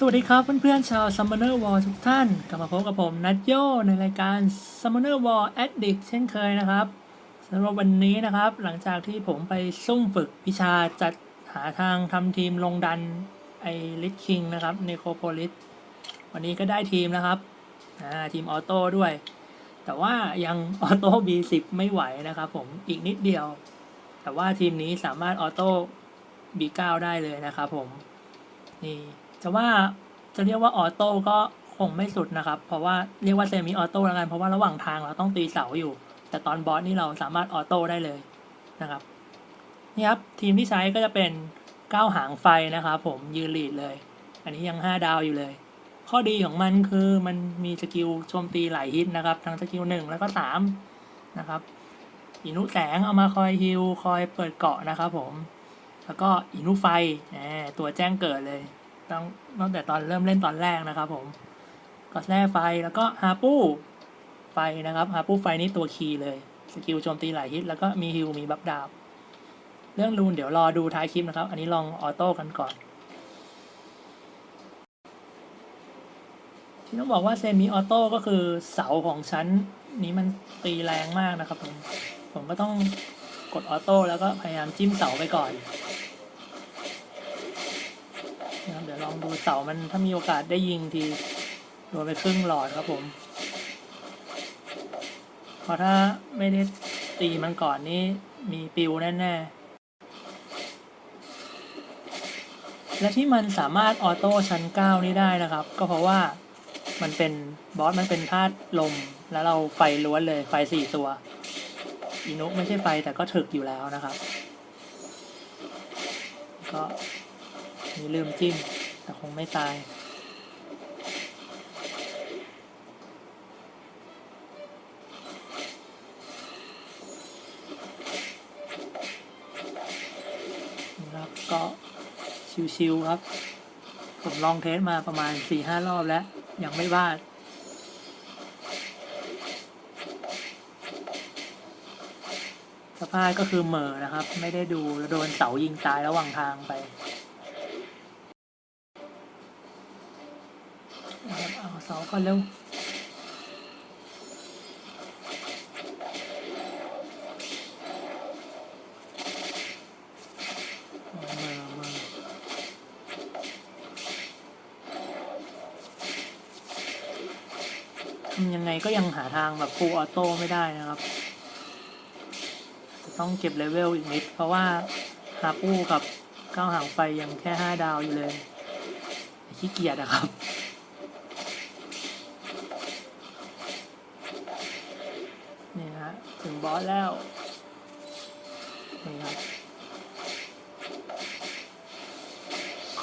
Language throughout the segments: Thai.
สวัสดีครับเพื่อนๆชาว Summoner War ทุกท่าน กลับมาพบกับผมนัทโยในรายการ Summoner War Addict เช่นเคยนะครับสำหรับวันนี้นะครับ หลังจากที่ผมไปซุ่มฝึกวิชาจัดหาทางทำทีมลงดันไอริชคิงนะครับเนโคโพลิสวันนี้ก็ได้ทีมแล้วครับทีมออโต้ด้วย แต่ว่ายังออโต้ B10 ไม่ไหวนะครับผมอีกนิดเดียว แต่ว่าทีมนี้สามารถออโต้ B9 ได้เลยนะครับผมนี่ จะว่าจะเรียกว่าออโต้ก็คงไม่สุดนะครับ เพราะว่าเรียกว่าเซมิออโต้แล้วกันเพราะว่าระหว่างทางเราต้องตีเสาอยู่ แต่ตอนบอสนี่เราสามารถออโต้ได้เลยนะครับนี่ครับทีมที่ใช้ก็จะเป็นก้าวหางไฟนะครับผมยืนลีดเลย อันนี้ยังห้าดาวอยู่เลย ข้อดีของมันคือมันมีสกิลโจมตีหลายฮิตนะครับ ทั้งสกิลหนึ่งแล้วก็สามนะครับอินุแสงเอามาคอยฮิลคอยเปิดเกาะนะครับผม แล้วก็อินุไฟตัวแจ้งเกิดเลย ตั้งตั้งแต่ตอนเริ่มเล่นตอนแรกนะครับ ผมก็แร่ไฟแล้วก็ฮาปูไฟนะครับฮาปูไฟนี่ตัวคีย์เลยสกิลโจมตีหลายฮิตแล้วก็มีฮิลมีบัฟดาบเรื่องรูนเดี๋ยวรอดูท้ายคลิปนะครับ อันนี้ลองออโต้กันก่อน ที่ต้องบอกว่าเซมิออโต้ก็คือเสาของชั้นนี้มันตีแรงมากนะครับผม ผมก็ต้องกดออโต้แล้วก็พยายามจิ้มเสาไปก่อนนะครับเดี๋ยว ลองดูเสามันถ้ามีโอกาสได้ยิงทีโดนไปครึ่งหลอดครับผมเพราะถ้าไม่ได้ตีมันก่อนนี่มีปิวแน่ๆ และที่มันสามารถออโต้ชั้น 9 นี้ได้นะครับ ก็เพราะว่ามันเป็นบอสมันเป็นธาตุลม แล้วเราไฟล้วนเลยไฟสี่ตัว อินุไม่ใช่ไฟแต่ก็ถึกอยู่แล้วนะครับ ก็มีลืมจิ้ม แต่คงไม่ตายนะครับก็ชิวๆครับ ผมลองเทสมาประมาณสี่ห้ารอบแล้ว ยังไม่บ้าดสภาพก็คือเหม่อนะครับ ไม่ได้ดูโดนเสายิงตายระหว่างทางไป เอาเสาก่อนเร็วเอาเหม่อเหม่อทำยังไงก็ยังหาทางแบบฟูลออโต้ไม่ได้นะครับจะต้องเก็บเลเวลอีกนิด เพราะว่าฮาปูกับก้าวหางไฟยังแค่ห้าดาวอยู่เลยขี้เกียจอะครับ นี่ฮะถึงบ อสแล้วนี่ครับ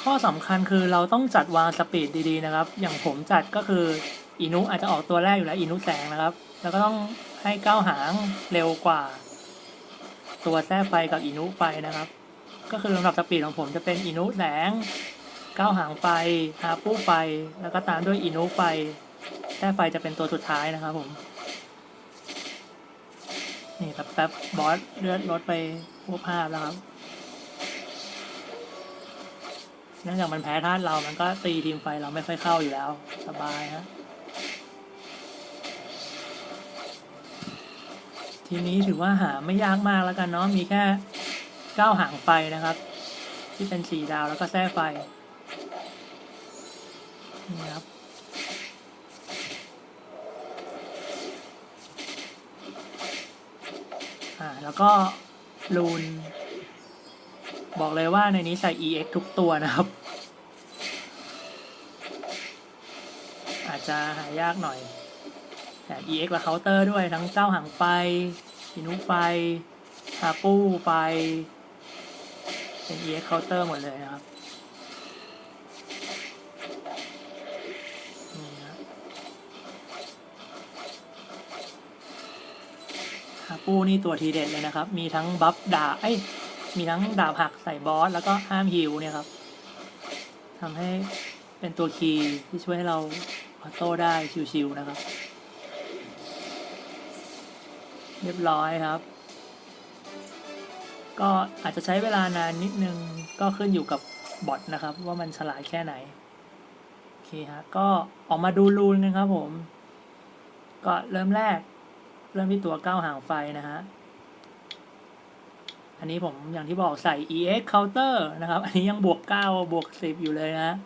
ข้อสำคัญคือเราต้องจัดวางสปีดดีๆนะครับ อย่างผมจัดก็คืออินุอาจจะออกตัวแรกอยู่แล้วอินุแสงนะครับ แล้วก็ต้องให้ก้าวหางเร็วกว่า ตัวแท้ไฟกับอินุไฟนะครับ ก็คือลำดับสปีดของผมจะเป็นอินุแสงก้าวหางไฟฮาปูไฟ แล้วก็ตามด้วยอินุไฟแท้ไฟจะเป็นตัวสุดท้ายนะครับผม นี่แป๊บๆบอสเลือดลดไปพวกภาพแล้วครับเนื่องจากมันแพ้ธาตุเรา มันก็ตีทีมไฟเราไม่ค่อยเข้าอยู่แล้ว สบายฮะ ทีนี้ถือว่าหาไม่ยากมากแล้วกันเนาะ มีแค่เก้าหางไฟนะครับ ที่เป็นสีดาวแล้วก็แท้ไฟ นี่ครับ อ่าแล้วก็ลูน บอกเลยว่าในนี้ใส่ EX ทุกตัวนะครับ อาจจะหายากหน่อย แต่ EX และเคาน์เตอร์ด้วยทั้งเจ้าหางไฟอินุไฟฮาปูไฟเป็น EX เคาน์เตอร์หมดเลยนะครับนี่นะ ฮาปูนี่ตัวทีเด็ดเลยนะครับ มีทั้งบัฟดาบเอ้ยมีทั้งดาบหักใส่บอสแล้วก็ห้ามฮิวเนี่ยครับทำให้เป็นตัวคีย์ที่ช่วยให้เราออโต้ได้ชิวๆนะครับ เรียบร้อยครับ ก็อาจจะใช้เวลานานนิดนึงก็ขึ้นอยู่กับบอทนะครับ ว่ามันฉลาดแค่ไหน โอเคฮะก็ออกมาดูรูนกันครับผม ก็เริ่มแรก เริ่มที่ตัวเก้าหางไฟนะฮะ อันนี้ผมอย่างที่บอกใส่ EX counter นะครับ อันนี้ยังบวก9บวก10อยู่เลยนะ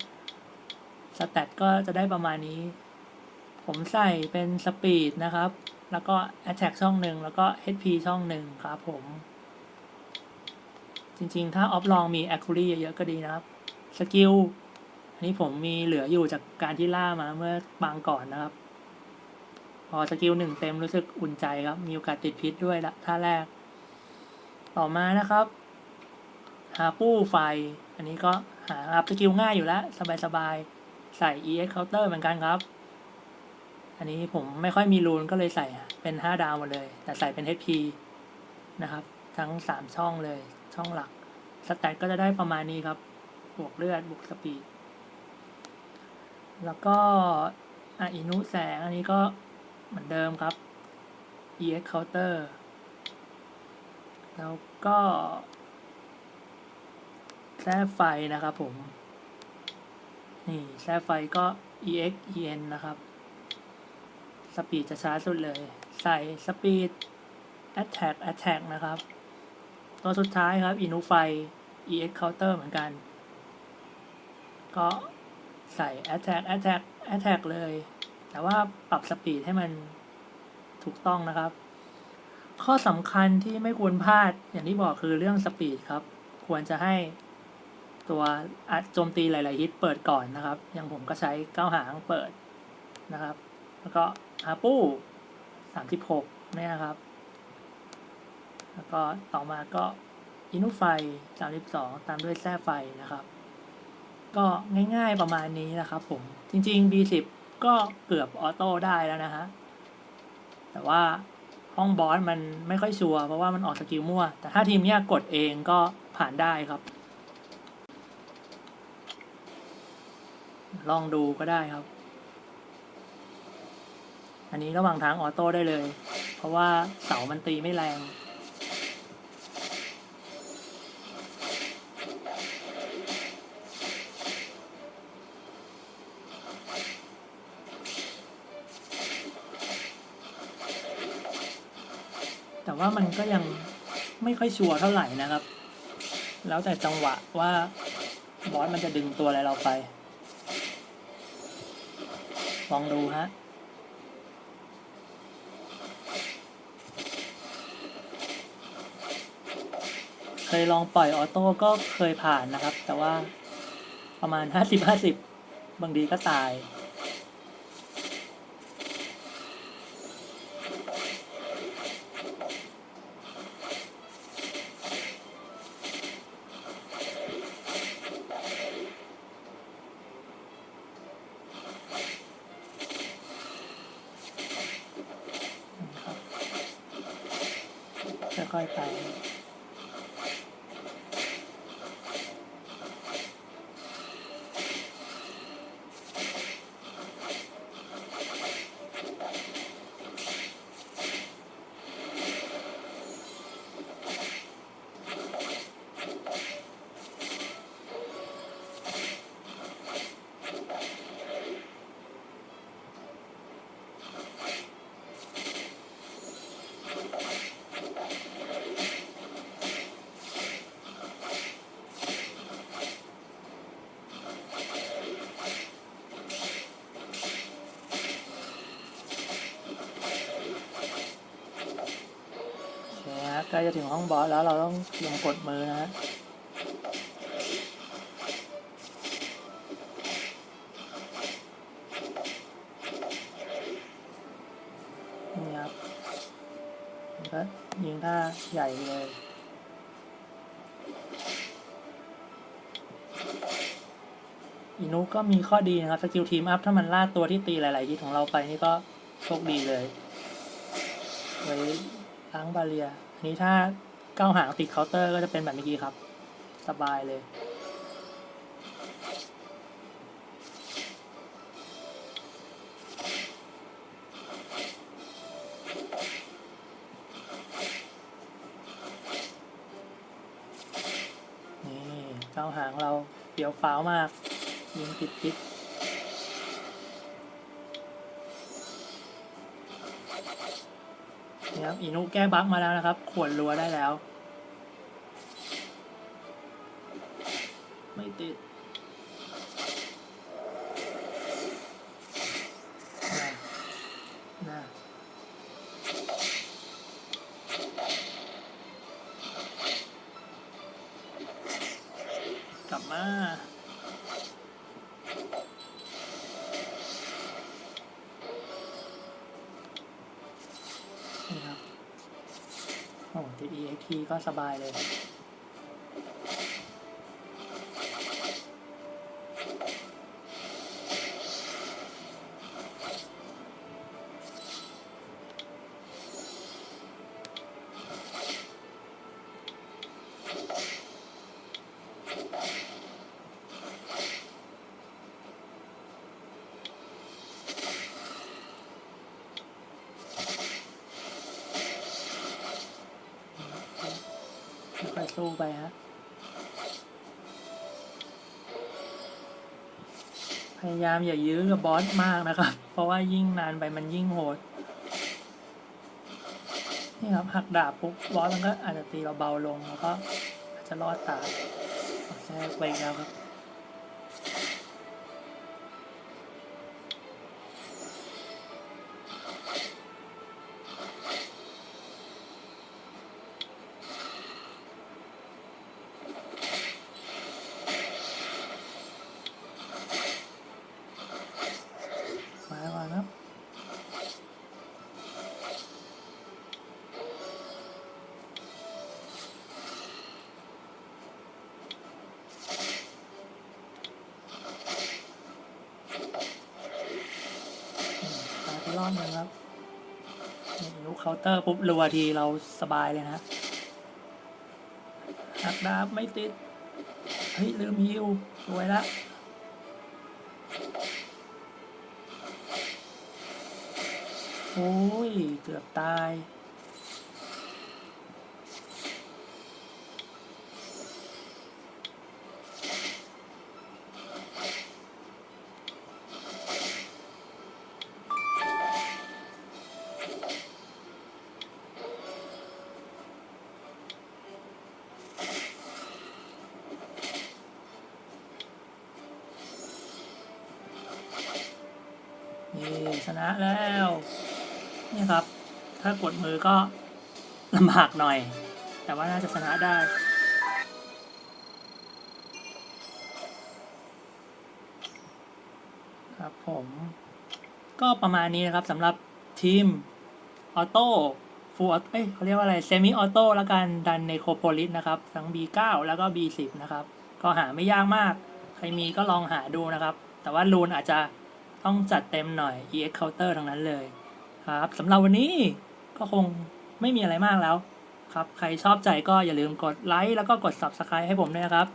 สแตทก็จะได้ประมาณนี้ ผมใส่เป็นสปีดนะครับ แล้วก็ attack ช่องหนึ่งแล้วก็ HP ช่องหนึ่งครับผม จริงๆ ถ้าออฟลองมี accuracy เยอะๆ ก็ดีนะครับ สกิลอันนี้ผมมีเหลืออยู่จากการที่ล่ามาเมื่อบางก่อนนะครับ พอสกิลหนึ่งเต็มรู้สึกอุ่นใจครับ มีโอกาสติดพิษด้วยละท่าแรก ต่อมานะครับ หาปู้ไฟ อันนี้ก็หาอัพสกิลง่ายอยู่แล้ว สบายๆ ใส่ EX counter เหมือนกันครับ อันนี้ผมไม่ค่อยมีรูนก็เลยใส่เป็น 5 ดาวหมดเลย แต่ใส่เป็น HP นะครับ ทั้ง 3 ช่องเลย ช่องหลัก สแตทก็จะได้ประมาณนี้ครับ บวกเลือด บวกสปีด แล้วก็อ,อินุแสง อันนี้ก็ เหมือนเดิมครับ EX counter แล้วก็แท้ไฟนะครับผม นี่แท้ไฟก็ EX EN นะครับ สปีดจะช้าสุดเลย ใส่สปีด Attack Attack นะครับ ตัวสุดท้ายครับอินุไฟ EX counter เหมือนกัน ก็ใส่ Attack Attack Attack เลย แต่ว่าปรับสปีดให้มันถูกต้องนะครับ ข้อสำคัญที่ไม่ควรพลาดอย่างที่บอกคือเรื่องสปีดครับ ควรจะให้ตัวอัดโจมตีหลาย ๆ ฮิตเปิดก่อนนะครับ อย่างผมก็ใช้เก้าหางเปิดนะครับ แล้วก็อาปู้สามสิบหกเนี่ยนะครับ แล้วก็ต่อมาก็อินุไฟสามสิบสองตามด้วยแส้ไฟนะครับ ก็ง่าย ๆ ประมาณนี้นะครับผม จริง ๆ B10 ก็เกือบออโต้ได้แล้วนะฮะ แต่ว่าห้องบอสมันไม่ค่อยชัวร์เพราะว่ามันออกสกิลมั่ว แต่ถ้าทีมเนี้ยกดเองก็ผ่านได้ครับ ลองดูก็ได้ครับ อันนี้ระหว่างทางออโต้ได้เลย เพราะว่าเสามันตีไม่แรง แต่ว่ามันก็ยังไม่ค่อยชัวร์เท่าไหร่นะครับ แล้วแต่จังหวะว่าบอสมันจะดึงตัวอะไรเราไป ลองดูฮะเคยลองปล่อยออโต้ก็เคยผ่านนะครับ แต่ว่าประมาณห้าสิบห้าสิบบางทีก็ตาย ครับค่อ ใกล้จะถึงห้องบอสแล้วเราต้องลงกดมือนะฮะนี่ครับก็ยิงท่าใหญ่เลยอินุก็มีข้อดีนะครับ สกิลทีมอัพถ้ามันล่าตัวที่ตีหลายๆฮิตของเราไปนี่ก็โชคดีเลย ไว้ล้างบาเรีย อันนี้ถ้าก้าวหางติดเคาน์เตอร์ก็จะเป็นแบบเมื่อกี้ครับ สบายเลย นี่ก้าวหางเราเปรียวฟ้าวมาก ยิงติดพิษ นี่ครับอีนุแก้บั๊กมาแล้วนะครับ ขวนรัวได้แล้ว ไม่ติดนะนะกลับมา นี่ครับ EXT ก็สบายเลย ค่อยสู้ไปฮะ พยายามอย่ายื้อกับบอสมากนะครับ เพราะว่ายิ่งนานไปมันยิ่งโหด นี่ครับหักดาบปุ๊บบอสมันก็อาจจะตีเราเบาลงแล้วก็อาจจะรอดตายแทรกไปแล้วครับ รอบหนึงครับลุกเคาน์เตอร์ปุ๊บรัวทีเราสบายเลยนะหักดาบไม่ติด เฮ้ย ลืมฮิวสวยละโอ้ย เกือบตาย ชนะแล้วนี่ครับ ถ้ากดมือก็ลำบากหน่อย แต่ว่าน่าจะชนะได้ครับผมก็ประมาณนี้นะครับสำหรับทีมออโต้ฟูลเอ้ยเขาเรียกว่าอะไรเซมิออโต้แล้วกันดันในโคโพลิสนะครับ ทั้ง B9 แล้วก็ B10 นะครับ ก็หาไม่ยากมาก ใครมีก็ลองหาดูนะครับ แต่ว่ารูนอาจจะ ต้องจัดเต็มหน่อย EX Counter ทั้งนั้นเลยครับสำหรับวันนี้ก็คงไม่มีอะไรมากแล้วครับ ใครชอบใจก็อย่าลืมกดไลค์แล้วก็กด Subscribe ให้ผมด้วยนะครับ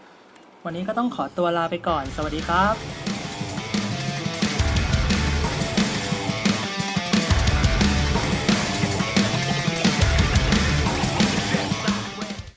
วันนี้ก็ต้องขอตัวลาไปก่อน สวัสดีครับ